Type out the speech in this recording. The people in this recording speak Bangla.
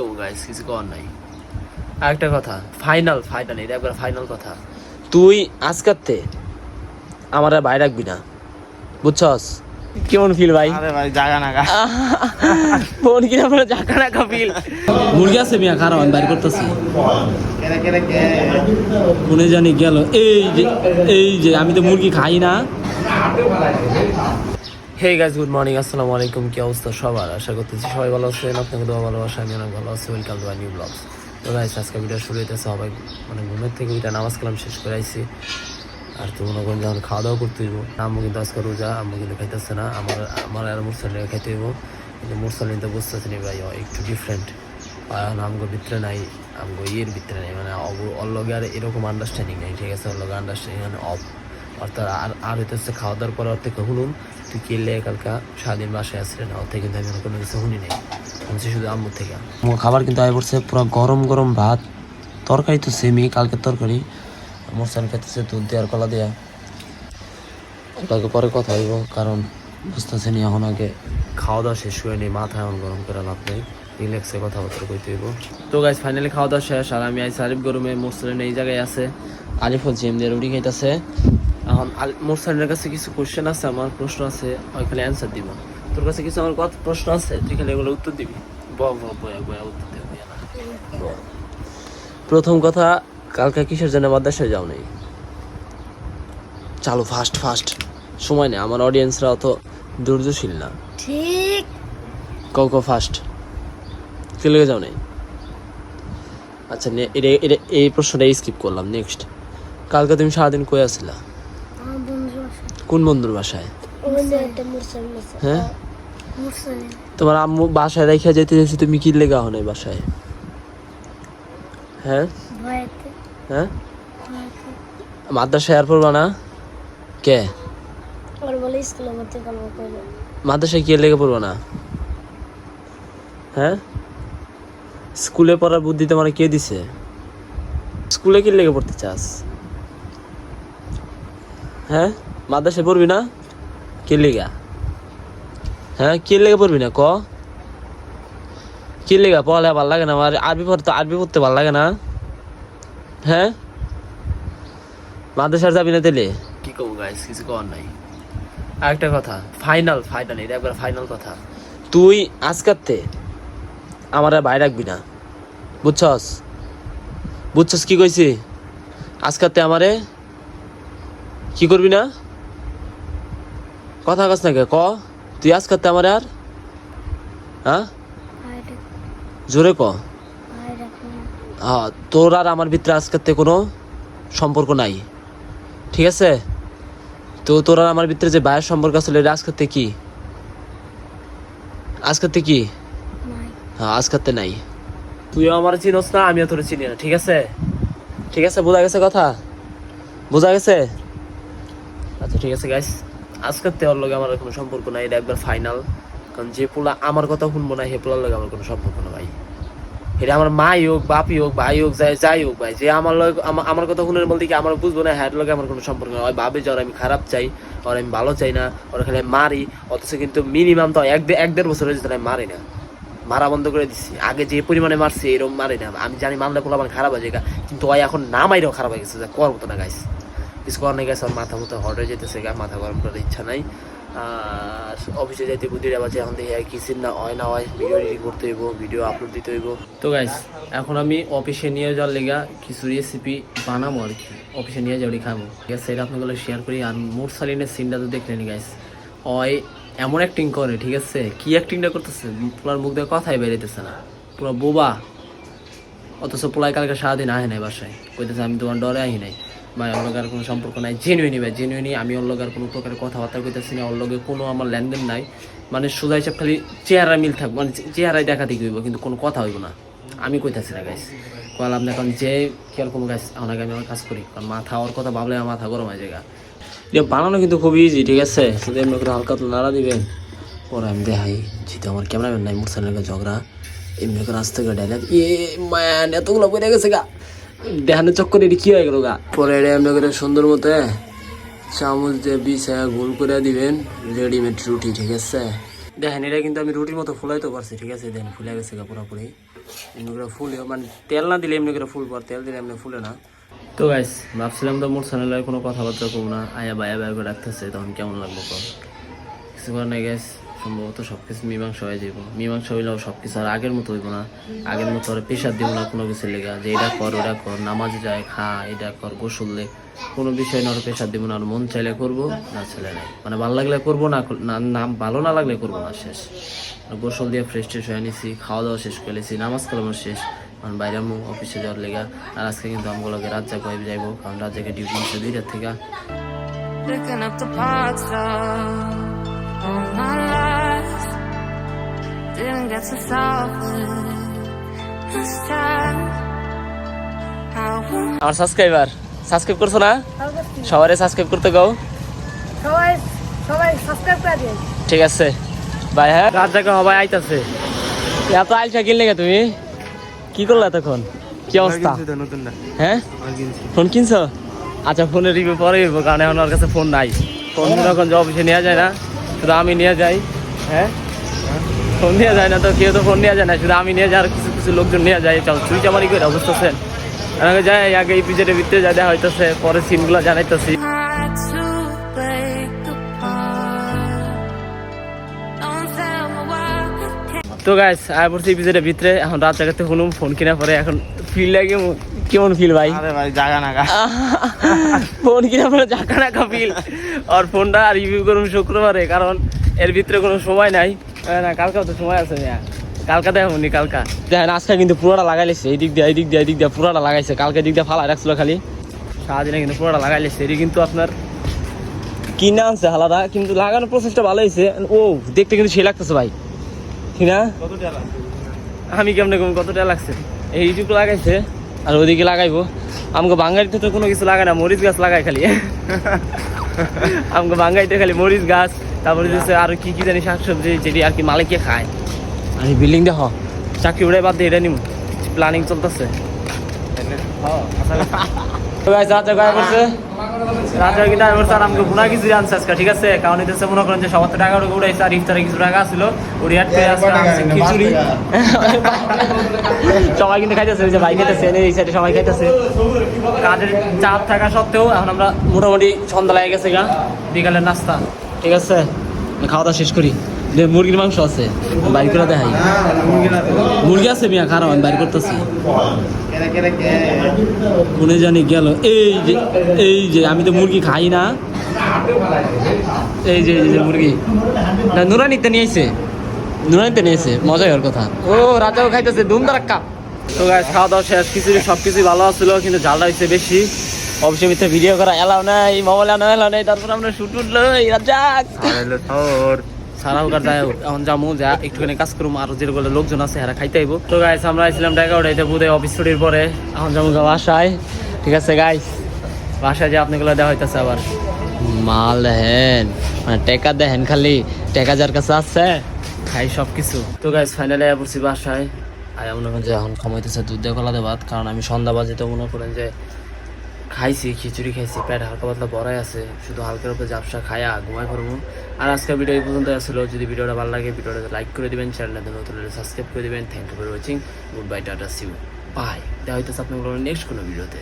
করব গাইস কিছু করার নাই। আরেকটা কথা ফাইনাল ফাইনাল এটা একবার ফাইনাল কথা। তুই আজকাতে আমার আর ভাই রাখবি না বুঝছস? কেমন ফিল ভাই? আরে ভাই জায়গা নাগা ফোন কিনা পরে জাকা রাখা ফিল মুরগি আছে মিয়া খারাপ আমি বাইর করতেছি। কেরে কেরে কোনে জানি গেল এই যে এই যে আমি তো মুরগি খাই না। হে গাইজ গুড মর্নিং আসসালামু আলাইকুম, কি অবস্থা সবার? আশা করতেছি সবাই ভালো আছেন আপনাকে দোয়া, ভালোবাসা, আমি অনেক ভালো আছি। ওয়েলকাম টু নিউ ব্লগস তো গাইজ আজকে ভিডিও শুরু হইতেছে, সবাই মানে ঘুমের থেকে ওইটা নামাজ কালাম শেষ করে আইছি। আর তো মনে করেন যখন খাওয়া দাওয়া করতে হইব। আম্মু কিন্তু আজকে রোজা, আম্মু কিন্তু খাইতেছে না। আমার আমার আর মুরসালিনে খাইতে হইব। কিন্তু মুরসালিন তো বুঝতেছে না ভাই একটু ডিফারেন্ট আর আমগো ভিতরে নাই, আমগো ইয়ের ভিতরে নাই। মানে অল্লগে আর এরকম আন্ডারস্ট্যান্ডিং নেই, ঠিক আছে? অল্লগে আন্ডারস্ট্যান্ডিং অফ অর্থাৎ আর আর হইতেছে খাওয়া দাওয়ার পরে থেকে শুনুন তুই কেলে কালকা সারাদিন বাসায় আসলে না ওর থেকে কিন্তু আমি কোনো কিছু শুনি নাই। শুনছি শুধু আম্মুর থেকে। আমার খাবার কিন্তু আয় পড়ছে পুরো গরম গরম ভাত তরকারি তো সেমই কালকের তরকারি। আমার সান খেতেছে দুধ দেওয়ার কলা দেয়া। ওটাকে পরে কথা হইব কারণ বুঝতেছে নি এখন আগে। খাওয়া দাওয়া শেষ করে নিই মাথা এখন গরম করে লাভ নেই। রিল্যাক্সে কথাবার্তা কইতে হইব। তো গাইজ ফাইনালি খাওয়া দাওয়া শেষ আর আমি আইসি আরিফ গরমে মোরসালিন এই জায়গায় আছে। আরিফ হচ্ছে এমনি রুটি খাইতেছে। এখন মোরসালিনের কাছে কিছু কোশ্চেন আছে আমার প্রশ্ন আছে ওইখানে অ্যান্সার দিব। তোর কাছে কিছু আমার কথা প্রশ্ন আছে তুই খালি এগুলো উত্তর দিবি? প্রথম কথা কালকে কিসের জন্য মাদ্রাসায় যাও নেই চালু ফাস্ট ফাস্ট সময় নেই আমার অডিয়েন্সরা অত ধৈর্যশীল না। ঠিক। কও কও ফাস্ট কে লেগে যাও নেই আচ্ছা এটা এটা এই প্রশ্নটা স্কিপ করলাম নেক্সট কালকে তুমি সারাদিন কই আছে কোন বন্ধুর বাসায়? হ্যাঁ? তোমার আম্মু বাসায় রেখে যেতে যেতে তুমি কি লেগা হো নাই বাসায়? হ্যাঁ? হ্যাঁ? মাদ্রাসায় আর পড়বা না? কে? মাদ্রাসায় কি লেগে পড়ব না? হ্যাঁ? স্কুলে পড়ার বুদ্ধি তোমার কে দিছে? স্কুলে কি লেগে পড়তে চাস? হ্যাঁ? মাদ্রাসায় পড়বি না? কে লেগা? হ্যাঁ কে লেগে পড়বি না? ক? কি লেগা? পড়ালে ভালো লাগে না? আমার আরবি পড়তে আরবি পড়তে ভালো লাগে না। হ্যাঁ? মাদ্রাসার যাবি না তেলে কি কব গাইস কিছু কর নাই। আরেকটা কথা ফাইনাল ফাইনাল এটা একবার ফাইনাল কথা। তুই আজকাতে আমার আর ভাই রাখবি না। বুঝছস? বুঝছস কি কইছি? আজকাতে আমারে কি করবি না? কথা কাছ না কে, ক? তুই আজকাতে আমার আর? হ্যাঁ? জোরে ক। হ্যাঁ তোর আর আমার ভিতরে আজকাতে কোনো সম্পর্ক নাই। ঠিক আছে? তো তোর আর আমার ভিতরে যে ভাইয়ের সম্পর্ক আসলে এটা আজকাতে কি? আজকাতে কি? নাই হ্যাঁ আজকাতে নাই। তুইও আমার চিনস না, আমিও তোর চিনি না, ঠিক আছে? ঠিক আছে, বোঝা গেছে কথা? বোঝা গেছে? আচ্ছা ঠিক আছে গাইস আজকাতে ওর লগে আমার কোনো সম্পর্ক নাই, এটা একবার ফাইনাল কারণ যে পোলা আমার কথা শুনব না হে পোলার লগে আমার কোনো সম্পর্ক না ভাই। এটা আমার মাই হোক বাপি হোক, ভাই হোক, যাই যাই হোক ভাই, যে আমার লগে আমার কথা শুনে বলতে কি আমার বুঝব না হ্যাঁ লগে আমার কোনো সম্পর্ক না। হয় ভাবে যে আমি খারাপ চাই, ওর আমি ভালো চাই না, ওর খালি মারি, অথচ কিন্তু মিনিমাম তো এক এক দেড় বছর হয়েছে আমি মারি না। মারা বন্ধ করে দিচ্ছি আগে যে পরিমাণে মারছি এরকম মারি না। আমি জানি মারলে পোলা আমার খারাপ হয়ে যায়, কিন্তু ওই এখন না মাইরেও খারাপ হয়ে গেছে, যা করার মতো না গাইস কিছু করার গেছে আমার মাথা মতো হট হয়ে যেতেছে গা, মাথা গরম করার ইচ্ছা নাই। আর অফিসে যাইতে বুদ্ধির আবার এখন দেখি কি সিন না হয় না হয় ভিডিও এডিট করতে হইব ভিডিও আপলোড দিতে হইব। তো গাইস এখন আমি অফিসে নিয়ে যাওয়ার লেগা কিছু রেসিপি বানাবো আর কি। অফিসে নিয়ে যাওয়ারই খাব। ঠিক আছে সেটা আপনাগুলো শেয়ার করি। আর মুরসালিনের সিনটা তো দেখলেনি গাইস ওই এমন অ্যাক্টিং করে, ঠিক আছে? কি অ্যাক্টিংটা করতেছে? পোলার মুখ দিয়ে কথাই বেরোতেছে না। পুরো বোবা। অথচ পোলাই কালকে সারাদিন আহে নাই বাসায়। কইতেছে আমি তোমার ডরে আহি নাই। ওর লগে কোনো সম্পর্ক নাই জেনুইনি ভাই জেনুইনি আমি লগে কোনো প্রকারের কথাবার্তা কইতেছি না, ওর লগে কোনো আমার লেনদেন নাই। মানে সোজা হিসাব খালি চেহারা মিল থাকব মানে চেহারায় দেখা দেখি হইব, কিন্তু কোনো কথা হইব না। আমি কইতাছি না গাইস কলাম না, কারণ যে কীরকম গাইস অনেক আমি আমার কাজ করি, কারণ মাথা, ওর কথা ভাবলে আমার মাথা গরম হয়ে যায় গা। এটা বানানো কিন্তু খুব ইজি ঠিক আছে? শুধু এমনি করে হালকা তো নাড়া দিবেন। পরে আমি দেখাই, যেহেতু আমার ক্যামেরাম্যান নাই, মোটরসাইকেলের কাছে ঝগড়া, এমনি করে আসতে গেলে ডাইলাগ এ ম্যান এতগুলো পড়ে গেছে গা। দেখানোর চক্করে এটি কি হয়ে গেল গা? পরে এটা এমনি করে সুন্দর মতো চামচ দিয়ে বিছায়া গোল করে দিবেন। রেডিমেড রুটি ঠিক আছে? দেখেন এটা কিন্তু আমি রুটির মতো ফুলাইতে পারছি ঠিক আছে? দেখেন ফুলে গেছে গা পুরোপুরি। এমনি করে ফুলেও মানে তেল না দিলে এমনি করে ফুল পর তেল দিলে এমনি ফুলে না। তো গাইস ভাবছিলাম তো মোর চ্যানেলে কোনো কথাবার্তা করব না। আয়া বায়া বায়া করে রাখতেছে তখন কেমন কর কিছু করার নাই গ্যাস সম্ভবত সব কিছু মীমাংস হয়ে যাব মীমাংস হইলেও সব কিছু আর আগের মতো হইব না। আগের মতো আর প্রেশার দিব না, কোনো কিছু লেগা। যে এটা কর, ওটা কর, নামাজ যায়, খা, এটা কর, গোসল দে। কোনো বিষয় না আর প্রেশার দিব না আর মন চাইলে করব, না চাইলে নাই। মানে ভালো লাগলে করব, না না ভালো না লাগলে করব না, শেষ। আর গোসল দিয়ে ফ্রেশ ট্রেশ হয়ে নিছি খাওয়া দাওয়া শেষ করে নিছি, নামাজ কালামও শেষ। কারণ বাইরে আমি অফিসে যাওয়ার লেগা। আর আজকে কিন্তু আমগুলোকে রাত জাগ যাইবো, কারণ রাত জাগে ডিউটি আছে দুইটার থেকে। Picking up the parts all my life. Didn't get to solve it this time. আমার সাবস্ক্রাইবার সাবস্ক্রাইব করছ না? সবারে সাবস্ক্রাইব করতে গাও সবাই সবাই সাবস্ক্রাইব করে দিন ঠিক আছে। বাই হ্যাঁ? রাত জায়গা সবাই আইতাছে। এত আইসা কিনলে গে তুমি? কি করলে তখন? কি অবস্থা? হ্যাঁ? ফোন কিনছো? আচ্ছা ফোনের রিভিউ পরে কারণ এখন ওর কাছে ফোন নাই। ফোন এখন যে অফিসে নেওয়া যায় না শুধু আমি নিয়ে যাই। হ্যাঁ? ফোন নেওয়া যায় না তো কেউ তো ফোন নেওয়া যায় না শুধু আমি নিয়ে যাই আর কিছু কিছু লোকজন নিয়ে যায় চল চুরি চামারি করে অবস্থা আমাকে যাই আগে এই পিজের ভিতরে যা দেখা হইতেছে পরে সিনগুলো জানাইতেছি. তো গাইস আয় পড়ছি পিজের ভিতরে এখন রাত জায়গাতে শুনুম ফোন কিনা পরে এখন ফিল লাগে কেমন ফিল ভাই? আরে ভাই জায়গা নাগা ফোন কিনা পরে জাকা নাকা ফিল আর ফোনটা রিভিউ করুন শুক্রবারে কারণ এর ভিতরে কোনো সময় নাই। না কালকাও তো সময় আছে মিয়া। কালকা দেখো নি কালকা। দেখেন আজকে কিন্তু পুরোটা লাগাইলেছে এই দিক দিয়ে এই দিক দিয়ে এই দিক দিয়ে পুরোটা লাগাইছে। কালকে দিক দিয়ে ফালা রাখছিল খালি। সারাদিনে কিন্তু পুরোটা লাগাইলেছে এটি কিন্তু আপনার কিনে আনছে আলাদা কিন্তু লাগানোর প্রসেসটা ভালো হয়েছে। ও দেখতে কিন্তু সে লাগতেছে ভাই। ঠিক না? আমি কেমনে কম কতটা লাগছে? এই এইটুকু লাগাইছে। আর ওদিকে লাগাইবো। আমাকে বাঙালিতে তো কোনো কিছু লাগায় না মরিচ গাছ লাগায় খালি। আমাকে বাঙালিতে খালি মরিচ গাছ তারপরে হচ্ছে আর কি কি জানি শাকসবজি যেটি আর কি মালিকে খায়। আর এই বিল্ডিং দেখো। চাকরি উড়ে বাদ দিয়ে এটা নিম। প্ল্যানিং চলতেছে। আনছে ঠিক আছে? কারণ এতে মনে করেন যে সবার তো টাকা ওটা উড়াইছে আর ইফতারে কিছু টাকা ছিল। খিচুড়ি। সবাই কিন্তু খাইতেছে যে ভাই খাইতেছে এই সাইডে সবাই খাইতেছে। কাজের চাপ থাকা সত্ত্বেও এখন আমরা মোটামুটি সন্ধ্যা লেগে গেছে গা। বিকালের নাস্তা। ঠিক আছে? খাওয়া দাওয়া শেষ করি। মুরগির মাংস আছে বাইর করে দেখাই। মুরগি আছে মিয়া, খারাপ, আমি বাইর করতেছি। কেনে জানি গেল। এই যে এই যে, আমি তো মুরগি খাই না। এই যে এই যে মুরগি। না নুরানিতে নিয়ে নিয়েছে নুরানিতে নিয়ে নিয়েছে মজাই হওয়ার কথা। ও, রাজাও খাইতেছে ধুম দারাক্কা তো গাছ খাওয়া দাওয়া শেষ কিছু সব কিছুই ভালো ছিল কিন্তু ঝালটা হচ্ছে বেশি। অবশ্যই মিথ্যে ভিডিও করা এলাও নাই মোবাইল আনা এলাও নাই তারপর আমরা শুট উঠল রাজাক আরে তোর সারা হোক আর যাই এখন যাব যা একটুখানি কাজ করব আর যে বলে লোকজন আছে এরা খাইতে আইবো। তো গাইস আমরা আইছিলাম টাকা উঠাইতে বুধে অফিস ছুটির পরে। এখন গা বাসায়। ঠিক আছে গাইস বাসায় যে আপনাগুলো দেওয়া হইতেছে আবার। মাল দেখেন মানে টেকা দেখেন খালি টেকা যার কাছে আছে খাই সব কিছু তো গাইস ফাইনালি পড়ছি বাসায়। আর মনে করেন যে এখন কমাইতেছে দুধ দিয়ে কলা কারণ আমি সন্ধ্যা বাজে তো মনে করেন যে খাইছি, খিচুড়ি খাইছি, পেট হালকা পাতলা বড়াই আছে, শুধু হালকার উপরে ঝাপসা খায়া ঘুমাই করব আর আজকের ভিডিও এই পর্যন্ত আসলো যদি ভিডিওটা ভালো লাগে ভিডিওটা লাইক করে দেবেন চ্যানেলটা নতুন সাবস্ক্রাইব করে দেবেন। Thank you for watching good bye tata see you bye দেখা হইতেছে আপনার নেক্সট কোনো ভিডিওতে